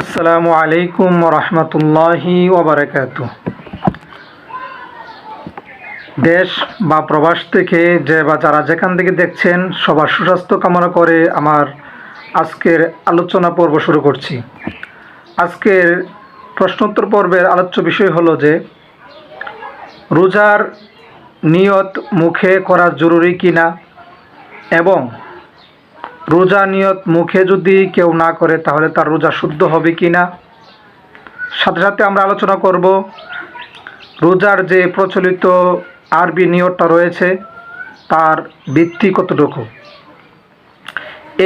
আসসালামু আলাইকুম রহমতুল্লাহি ওবরাকাত দেশ বা প্রবাস থেকে যে বা যারা যেখান থেকে দেখছেন, সবার সুস্বাস্থ্য কামনা করে আমার আজকের আলোচনা পর্ব শুরু করছি। আজকের প্রশ্নোত্তর পর্বের আলোচ্য বিষয় হলো যে, রোজার নিয়ত মুখে করা জরুরি কিনা এবং রোজা নিয়ত মুখে যদি কেউ না করে, তাহলে তার রোজা শুদ্ধ হবে কি না সাথে সাথে আমরা আলোচনা করব রোজার যে প্রচলিত আরবি নিয়তটা রয়েছে, তার ভিত্তি কতটুকু?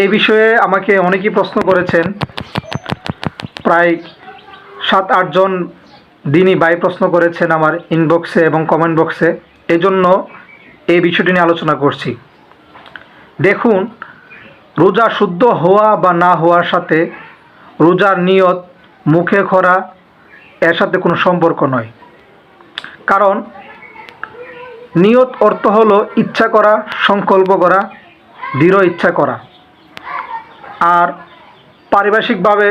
এই বিষয়ে আমাকে অনেকেই প্রশ্ন করেছেন। প্রায় সাত আটজন দিনই বাই প্রশ্ন করেছেন আমার ইনবক্সে এবং কমেন্ট বক্সে এজন্য এই বিষয়টি নিয়ে আলোচনা করছি। দেখুন রোজা শুদ্ধ হওয়া বা না হওয়ার সাথে রোজার নিয়ত, মুখে খরা, এর সাথে কোনো সম্পর্ক নয়। কারণ নিয়ত অর্থ হলো ইচ্ছা করা, সংকল্প করা, দৃঢ় ইচ্ছা করা। আর পারিভাষিকভাবে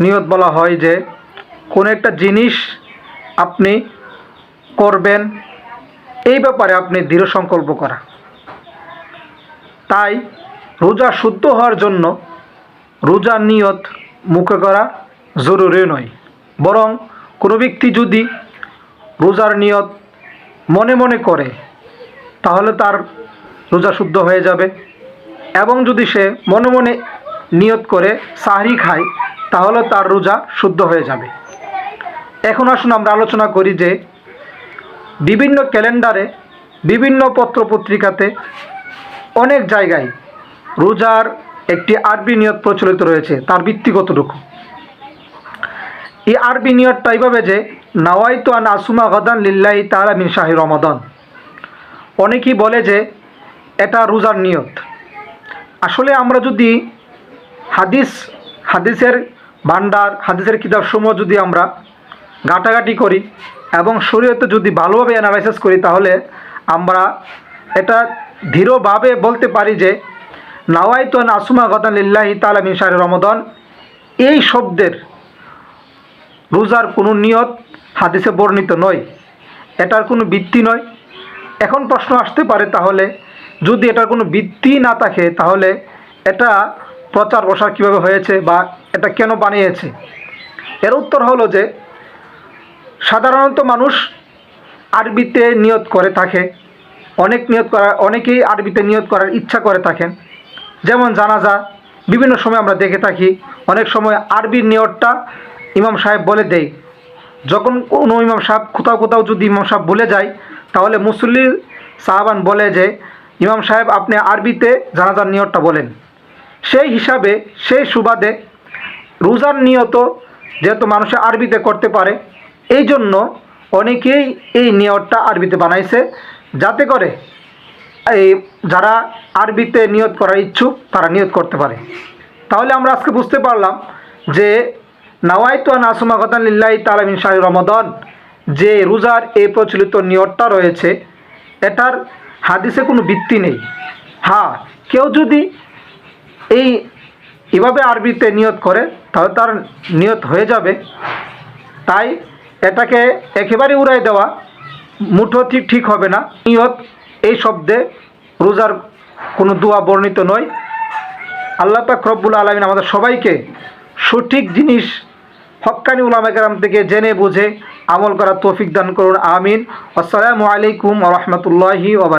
নিয়ত বলা হয় যে, কোনো একটা জিনিস আপনি করবেন, এই ব্যাপারে আপনি দৃঢ় সংকল্প করা। তাই রোজা শুদ্ধ হওয়ার জন্য রোজার নিয়ত মুখে করা জরুরি নয়। বরং কোনো ব্যক্তি যদি রোজার নিয়ত মনে মনে করে, তাহলে তার রোজা শুদ্ধ হয়ে যাবে। এবং যদি সে মনে মনে নিয়ত করে, সাহরি খায়, তাহলে তার রোজা শুদ্ধ হয়ে যাবে। এখন আসুন আমরা আলোচনা করি যে বিভিন্ন ক্যালেন্ডারে বিভিন্ন পত্রপত্রিকাতে অনেক জায়গায় রোজার একটি আরবি নিয়ত প্রচলিত রয়েছে, তার ভিত্তি কতটুকু? এই আরবি নিয়তটা এইভাবে যে, নাওয়াইতো আন আসুমা গদান লিল্লাহি তালা মিন শাহি রমাদান। অনেকেই বলে যে, এটা রোজার নিয়ত। আসলে আমরা যদি হাদিস, হাদিসের ভান্ডার হাদিসের কিতাবসমূহ যদি আমরা ঘাটাঘাটি করি এবং শরীয়তে যদি ভালোভাবে অ্যানালাইসিস করি, তাহলে আমরা এটা দৃঢ়ভাবে বলতে পারি যে নাওয়াইতো নাসুমা গদান লিল্লাহি তালা মিন শাহরি রমদন। এই শব্দের রোজার কোনো নিয়ত হাদিসে বর্ণিত নয়। এটার কোনো ভিত্তি নয়। এখন প্রশ্ন আসতে পারে তাহলে, যদি এটার কোনো ভিত্তি না থাকে, তাহলে এটা প্রচার প্রসার কীভাবে হয়েছে বা এটা কেন বানিয়েছে? এর উত্তর হলো যে, সাধারণত মানুষ আরবিতে নিয়ত করে থাকে। অনেক নিয়ত করা, অনেকেই আরবিতে নিয়ত করার ইচ্ছা করে থাকেন। যেমন জানাজা, বিভিন্ন সময় আমরা দেখে থাকি, অনেক সময় আরবির নিয়তটা ইমাম সাহেব বলে দেয়। যখন কোনো ইমাম সাহেব কোথাও কোথাও যদি ইমাম সাহেব বলে যায়, তাহলে মুসল্লি সাহাবান বলে যে, ইমাম সাহেব, আপনি আরবিতে জানাজার নিয়তটা বলেন। সেই হিসাবে সেই সুবাদে রোজার নিয়ত যেহেতু মানুষে আরবিতে করতে পারে এই জন্য অনেকেই এই নিয়তটা আরবিতে বানাইছে। যাতে করে এই যারা আরবিতে নিয়ত করার ইচ্ছুক, তারা নিয়ত করতে পারে। তাহলে আমরা আজকে বুঝতে পারলাম যে, নাওয়াইতো নাসুমা গতান লিল্লাহি তালামিন শাহি রমদন, যে রোজার এই প্রচলিত নিয়তটা রয়েছে, এটার হাদিসে কোনো ভিত্তি নেই। হ্যাঁ কেউ যদি এই এভাবে আরবিতে নিয়ত করে, তাহলে তার নিয়ত হয়ে যাবে। তাই এটাকে একেবারে উড়াই দেওয়া, মুঠো ঠিক ঠিক হবে না। নিয়ত এই শব্দে রোজার কোনো দোয়া বর্ণিত নয়। আল্লাহ পাক রব্বুল আলমিন আমাদের সবাইকে সঠিক জিনিস হক্কানি উলামাকেরাম থেকে জেনে বুঝে আমল করার তৌফিক দান করুন, আমিন। আসসালামু আলাইকুম রহমতুল্লাহি ওবা